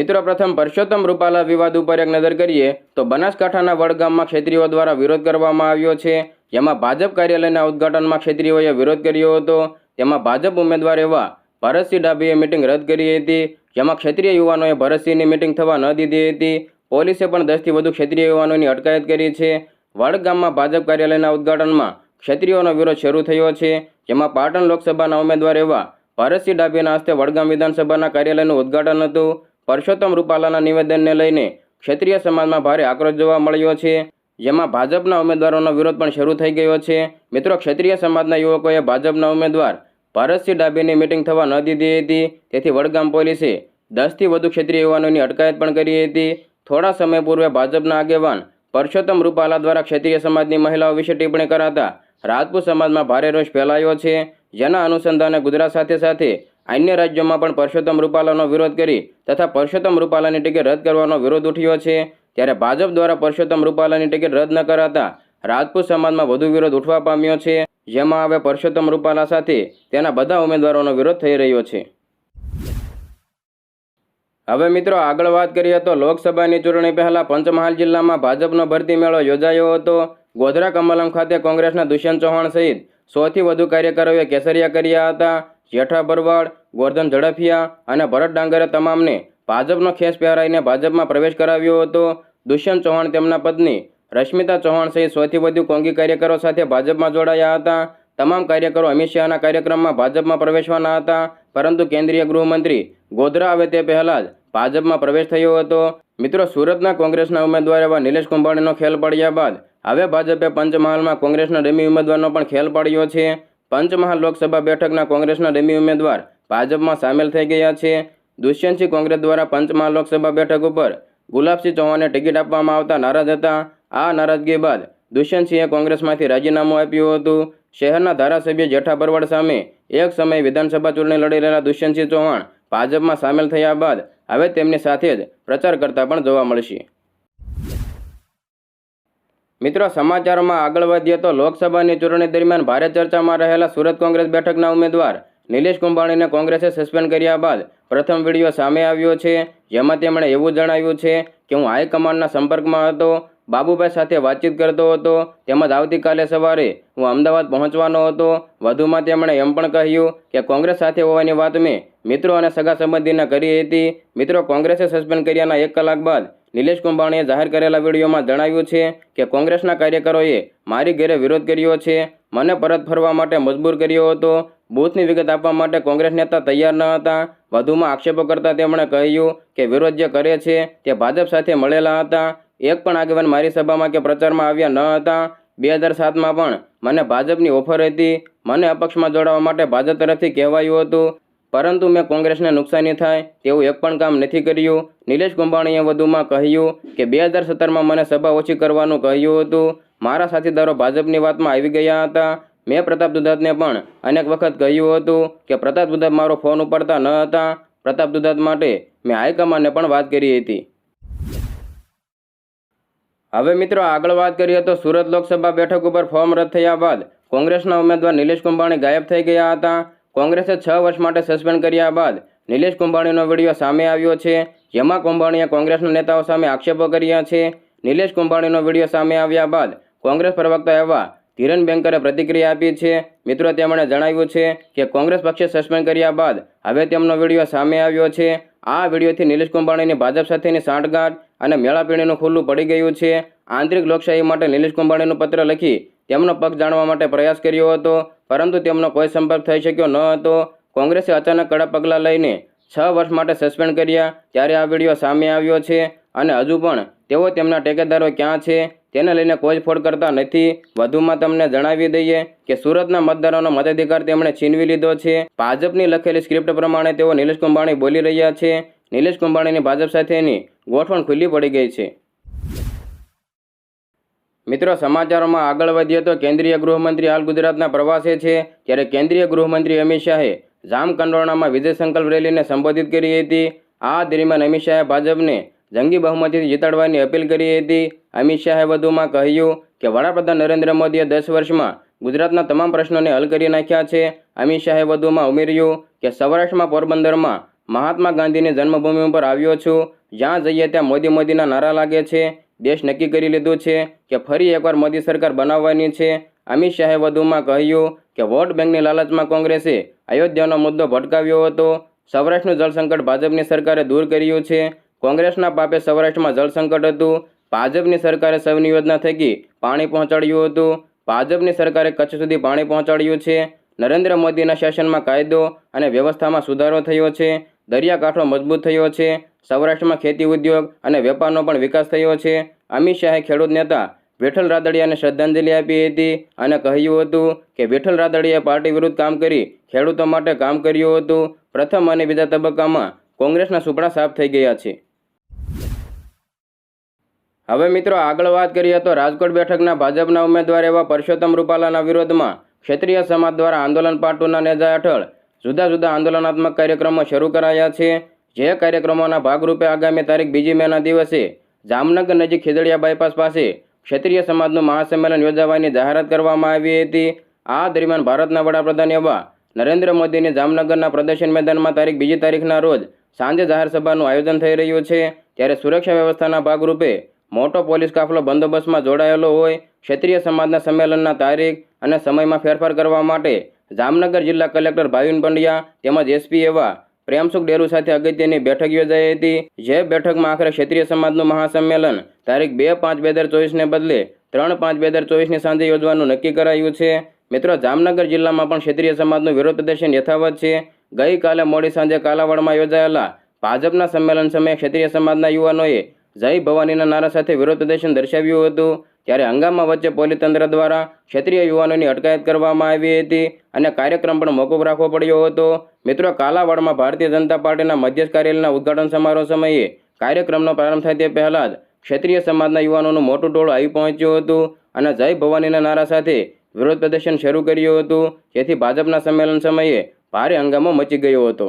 મિત્રો, પ્રથમ પરસોત્તમ રૂપાલા વિવાદ ઉપર એક નજર કરીએ તો બનાસકાંઠાના વડગામમાં ક્ષેત્રીઓ દ્વારા વિરોધ કરવામાં આવ્યો છે. જેમાં ભાજપ કાર્યાલયના ઉદ્ઘાટનમાં ક્ષેત્રીઓએ વિરોધ કર્યો હતો. તેમાં ભાજપ ઉમેદવાર એવા ભરતસિંહ ડાભીએ મિટિંગ રદ કરી હતી. જેમાં ક્ષેત્રીય યુવાનોએ ભરતસિંહની મિટિંગ થવા ન દીધી હતી. પોલીસે પણ દસથી વધુ ક્ષેત્રીય યુવાનોની અટકાયત કરી છે. વડગામમાં ભાજપ કાર્યાલયના ઉદ્ઘાટનમાં ક્ષેત્રીઓનો વિરોધ શરૂ થયો છે. જેમાં પાટણ લોકસભાના ઉમેદવાર એવા ભરતસિંહ ડાભીના હસ્તે વડગામ વિધાનસભાના કાર્યાલયનું ઉદ્ઘાટન હતું. પરસોત્તમ રૂપાલાના નિવેદનને લઈને ક્ષત્રિય સમાજમાં ભારે આક્રોશ જોવા મળ્યો છે. જેમાં ભાજપના ઉમેદવારોનો વિરોધ પણ શરૂ થઈ ગયો છે. મિત્રો, ક્ષત્રિય સમાજના યુવકોએ ભાજપના ઉમેદવાર ભારતસિંહ ડાભીની મિટિંગ થવા ન દીધી હતી. તેથી વડગામ પોલીસે દસથી વધુ ક્ષત્રિય યુવાનોની અટકાયત પણ કરી હતી. થોડા સમય પૂર્વે ભાજપના આગેવાન પરસોત્તમ રૂપાલા દ્વારા ક્ષત્રિય સમાજની મહિલાઓ વિશે ટિપ્પણી કરાતા રાજપૂત સમાજમાં ભારે રોષ ફેલાયો છે. જેના અનુસંધાને ગુજરાત સાથે સાથે અન્ય રાજ્યોમાં પણ પરસોત્તમ રૂપાલાનો વિરોધ કરી તથા પરસોત્તમ રૂપાલાની ટિકિટ રદ કરવાનો વિરોધ ઉઠ્યો છે. ત્યારે ભાજપ દ્વારા પરસોત્તમ રૂપાલાની ટિકિટ રદ ન કરાતા રાજપૂત સમાજમાં વધુ વિરોધ ઉઠવા પામ્યો છે. જેમાં હવે પરસોત્તમ રૂપાલા સાથે તેના બધા ઉમેદવારોનો વિરોધ થઈ રહ્યો છે. હવે મિત્રો આગળ વાત કરીએ તો લોકસભાની ચૂંટણી પહેલા પંચમહાલ જિલ્લામાં ભાજપનો ભરતી મેળો યોજાયો હતો. ગોધરા કમલમ ખાતે કોંગ્રેસના દુષ્યંત ચૌહાણ સહિત સૌથી વધુ કાર્યકરોએ કેસરિયા કર્યા હતા. જેઠા ભરવાડ ગોરધન ઝડફિયા અને ભરત ડાંગરે તમામને ભાજપનો ખેસ પહેરાઈને ભાજપમાં પ્રવેશ કરાવ્યો હતો. દુષ્યંત ચૌહાણ તેમના પત્ની રશ્મિતા ચૌહાણ સહિત સૌથી વધુ કોંગી કાર્યકરો સાથે ભાજપમાં જોડાયા હતા. તમામ કાર્યકરો અમિત શાહના કાર્યક્રમમાં ભાજપમાં પ્રવેશવાના હતા, પરંતુ કેન્દ્રીય ગૃહમંત્રી ગોધરા આવે તે પહેલાં જ ભાજપમાં પ્રવેશ થયો હતો. મિત્રો, સુરતના કોંગ્રેસના ઉમેદવાર એવા નિલેશ કુંભાણીનો ખેલ પડ્યા બાદ હવે ભાજપે પંચમહાલમાં કોંગ્રેસના ડમી ઉમેદવારનો પણ ખેલ પાડ્યો છે. પંચમહાલ લોકસભા બેઠકના કોંગ્રેસના ડેમી ઉમેદવાર ભાજપમાં સામેલ થઈ ગયા છે. દુષ્યંતસિંહ કોંગ્રેસ દ્વારા પંચમહાલ લોકસભા બેઠક ઉપર ગુલાબસિંહ ચૌહાણને ટિકિટ આપવામાં આવતા નારાજ હતા. આ નારાજગી બાદ દુષ્યંતસિંહે કોંગ્રેસમાંથી રાજીનામું આપ્યું હતું. શહેરના ધારાસભ્ય જેઠા બરવાડ સામે એક સમયે વિધાનસભા ચૂંટણી લડી રહેલા દુષ્યંતસિંહ ચૌહાણ ભાજપમાં સામેલ થયા બાદ હવે તેમની સાથે જ પ્રચાર કરતા પણ જોવા મળશે. મિત્રો, સમાચારોમાં આગળ વધીએ તો લોકસભાની ચૂંટણી દરમિયાન ભારે ચર્ચામાં રહેલા સુરત કોંગ્રેસ બેઠકના ઉમેદવાર નિલેશ કુંભાણીને કોંગ્રેસે સસ્પેન્ડ કર્યા બાદ પ્રથમ વીડિયો સામે આવ્યો છે. જેમાં તેમણે એવું જણાવ્યું છે કે હું હાઈકમાન્ડના સંપર્કમાં હતો. બાબુભાઈ સાથે વાતચીત કરતો હતો. તેમજ આવતીકાલે સવારે હું અમદાવાદ પહોંચવાનો હતો. વધુમાં તેમણે એમ પણ કહ્યું કે કોંગ્રેસ સાથે હોવાની વાત મેં મિત્રો અને સગા સંબંધીને કરી હતી. મિત્રો, કોંગ્રેસે સસ્પેન્ડ કર્યાના એક કલાક બાદ નિલેશ કુંભાણીએ જાહેર કરેલા વિડીયોમાં જણાવ્યું છે કે કોંગ્રેસના કાર્યકરોએ મારી ઘરે વિરોધ કર્યો છે. મને પરત ફરવા માટે મજબૂર કર્યો હતો. બૂથની વિગત આપવા માટે કોંગ્રેસ નેતા તૈયાર ન હતા. વધુમાં આક્ષેપો કરતા તેમણે કહ્યું કે વિરોધ જે કરે છે તે ભાજપ સાથે મળેલા હતા. એક પણ આગેવાન મારી સભામાં કે પ્રચારમાં આવ્યા ન હતા. બે હજાર સાતમાં પણ મને ભાજપની ઓફર હતી. મને અપક્ષમાં જોડાવા માટે ભાજપ તરફથી કહેવાયું હતું. પરંતુ મેં કોંગ્રેસને નુકસાની થાય તેવું એક પણ કામ નથી કર્યું. નિલેશ કુંભાણીએ વધુમાં કહ્યું કે બે હજાર સત્તરમાં મને સભા ઓછી કરવાનું કહ્યું હતું. મારા સાથીદારો ભાજપની વાતમાં આવી ગયા હતા. મેં પ્રતાપ દુધાતને પણ અનેક વખત કહ્યું હતું કે પ્રતાપ દુધાત મારો ફોન ઉપાડતા ન હતા. પ્રતાપ દુધાત માટે મેં હાઈકમાન્ડને પણ વાત કરી હતી. હવે મિત્રો આગળ વાત કરીએ તો સુરત લોકસભા બેઠક ઉપર ફોર્મ રદ થયા બાદ કોંગ્રેસના ઉમેદવાર નિલેશ કુંભાણી ગાયબ થઈ ગયા હતા. કોંગ્રેસે છ વર્ષ માટે સસ્પેન્ડ કર્યા બાદ નિલેશ કુંભાણીનો વીડિયો સામે આવ્યો છે, જેમાં કુંભાણીએ કોંગ્રેસના નેતાઓ સામે આક્ષેપો કર્યા છે. નિલેશ કુંભાણીનો વીડિયો સામે આવ્યા બાદ કોંગ્રેસ પ્રવક્તા એવા ધીરન બેંકરે પ્રતિક્રિયા આપી છે. મિત્રો, તેમણે જણાવ્યું છે કે કોંગ્રેસ પક્ષે સસ્પેન્ડ કર્યા બાદ હવે તેમનો વીડિયો સામે આવ્યો છે. આ વિડીયોથી નિલેશ કુંભાણીની ભાજપ સાથેની સાંઠગાંઠ અને મેળાપીણીનું ખુલ્લું પડી ગયું છે. આંતરિક લોકશાહી માટે નિલેશ કુંભાણીનું પત્ર લખી તેમનો પક્ષ જાણવા માટે પ્રયાસ કર્યો હતો, પરંતુ તેમનો કોઈ સંપર્ક થઈ શક્યો ન હતો. કોંગ્રેસે અચાનક કડા પગલાં લઈને છ વર્ષ માટે સસ્પેન્ડ કર્યા, ત્યારે આ વીડિયો સામે આવ્યો છે અને હજુ પણ તેઓ તેમના ટેકેદારો ક્યાં છે તેને લઈને કોઈ ફોડ કરતા નથી. વધુમાં તમને જણાવી દઈએ કે સુરતના મતદારોનો મતાધિકાર તેમણે છીનવી લીધો છે. ભાજપની લખેલી સ્ક્રિપ્ટ પ્રમાણે તેઓ નિલેશ કુંભાણી બોલી રહ્યા છે. નિલેશ કુંભાણીની ભાજપ સાથેની ગોઠવણ ખુલ્લી પડી ગઈ છે. મિત્રો, સમાચારોમાં આગળ વધીએ તો કેન્દ્રીય ગૃહમંત્રી હાલ ગુજરાતના પ્રવાસે છે. ત્યારે કેન્દ્રીય ગૃહમંત્રી અમિત શાહે જામકંડોરણામાં વિજય સંકલ્પ રેલીને સંબોધિત કરી હતી. આ દરમિયાન અમિત શાહે ભાજપને જંગી બહુમતીથી જીતાડવાની અપીલ કરી હતી. અમિત શાહે વધુમાં કહ્યું કે, વડાપ્રધાન નરેન્દ્ર મોદીએ દસ વર્ષમાં ગુજરાતના તમામ પ્રશ્નોને હલ કરી નાખ્યા છે. અમિત શાહે વધુમાં ઉમેર્યું કે, સૌરાષ્ટ્રમાં પોરબંદરમાં મહાત્મા ગાંધીની જન્મભૂમિ ઉપર આવ્યો છું. જ્યાં જઈએ ત્યાં મોદી મોદીના નારા લાગે છે. દેશ નક્કી કરી લીધું છે કે ફરી એકવાર મોદી સરકાર બનાવવાની છે. અમિત શાહે વધુમાં કહ્યું કે વોટ બેંકની લાલચમાં કોંગ્રેસે અયોધ્યાનો મુદ્દો ભટકાવ્યો હતો. સૌરાષ્ટ્રનું જળસંકટ ભાજપની સરકારે દૂર કર્યું છે. કોંગ્રેસના પાપે સૌરાષ્ટ્રમાં જળસંકટ હતું. ભાજપની સરકારે સૌની યોજના થકી પાણી પહોંચાડ્યું હતું. ભાજપની સરકારે કચ્છ સુધી પાણી પહોંચાડ્યું છે. નરેન્દ્ર મોદીના શાસનમાં કાયદો અને વ્યવસ્થામાં સુધારો થયો છે. દરિયાકાંઠો મજબૂત થયો છે. સૌરાષ્ટ્રમાં ખેતી ઉદ્યોગ અને વેપારનો પણ વિકાસ થયો છે. અમિત શાહે ખેડૂત નેતા વિઠ્ઠલ રાદડિયાને શ્રદ્ધાંજલિ આપી હતી અને કહ્યું હતું કે વિઠ્ઠલ રાદડિયાએ પાર્ટી વિરુદ્ધ કામ કરી ખેડૂતો માટે કામ કર્યું હતું. પ્રથમ અને બીજા તબક્કામાં કોંગ્રેસના સુપડા સાફ થઈ ગયા છે. હવે મિત્રો આગળ વાત કરીએ તો રાજકોટ બેઠકના ભાજપના ઉમેદવાર એવા પરસોત્તમ રૂપાલાના વિરોધમાં ક્ષત્રિય સમાજ દ્વારા આંદોલન પાર્ટુના નેજા હેઠળ જુદા જુદા આંદોલનાત્મક કાર્યક્રમો શરૂ કરાયા છે. જે કાર્યક્રમોના ભાગરૂપે આગામી તારીખ બીજી મેના દિવસે જામનગર નજીક ખીજડીયા બાયપાસ પાસે ક્ષત્રિય સમાજનું મહાસંમેલન યોજાવાની જાહેરાત કરવામાં આવી હતી. આ દરમિયાન ભારતના વડાપ્રધાન એવા નરેન્દ્ર મોદીની જામનગરના પ્રદર્શન મેદાનમાં તારીખ બીજી તારીખના રોજ સાંજે જાહેર સભાનું આયોજન થઈ રહ્યું છે. ત્યારે સુરક્ષા વ્યવસ્થાના ભાગરૂપે મોટો પોલીસ કાફલો બંદોબસ્તમાં જોડાયેલો હોય, ક્ષત્રિય સમાજના સંમેલનના તારીખ અને સમયમાં ફેરફાર કરવા માટે જામનગર જિલ્લા કલેક્ટર ભાવિન પંડ્યા તેમજ એસપી એવા પ્રેમસુખ ડેરુ સાથે અગત્યની બેઠક યોજાઈ હતી. જે બેઠકમાં આખરે ક્ષેત્રીય સમાજનું મહાસંમેલન તારીખ બે પાંચ બે હજાર ચોવીસને બદલે ત્રણ પાંચ બે હજાર ચોવીસની સાંજે યોજવાનું નક્કી કરાયું છે. મિત્રો, જામનગર જિલ્લામાં પણ ક્ષેત્રીય સમાજનું વિરોધ પ્રદર્શન યથાવત છે. ગઈકાલે મોડી સાંજે કાલાવાડમાં યોજાયેલા ભાજપના સંમેલન સમયે ક્ષેત્રીય સમાજના યુવાનોએ જય ભવાનીના નારા સાથે વિરોધ પ્રદર્શન દર્શાવ્યું હતું. ત્યારે હંગામા વચ્ચે પોલીસ તંત્ર દ્વારા ક્ષેત્રીય યુવાનોની અટકાયત કરવામાં આવી હતી અને કાર્યક્રમ પણ મોકૂફ રાખવો પડ્યો હતો. મિત્રો, કાલાવાડમાં ભારતીય જનતા પાર્ટીના મધ્યસ્થ કાર્યાલયના ઉદ્ઘાટન સમારોહ સમયે કાર્યક્રમનો પ્રારંભ થાય તે પહેલાં જ ક્ષેત્રીય સમાજના યુવાનોનું મોટું ટોળું આવી પહોંચ્યું હતું અને જય ભવાનીના નારા સાથે વિરોધ પ્રદર્શન શરૂ કર્યું હતું. જેથી ભાજપના સંમેલન સમયે ભારે હંગામો મચી ગયો હતો.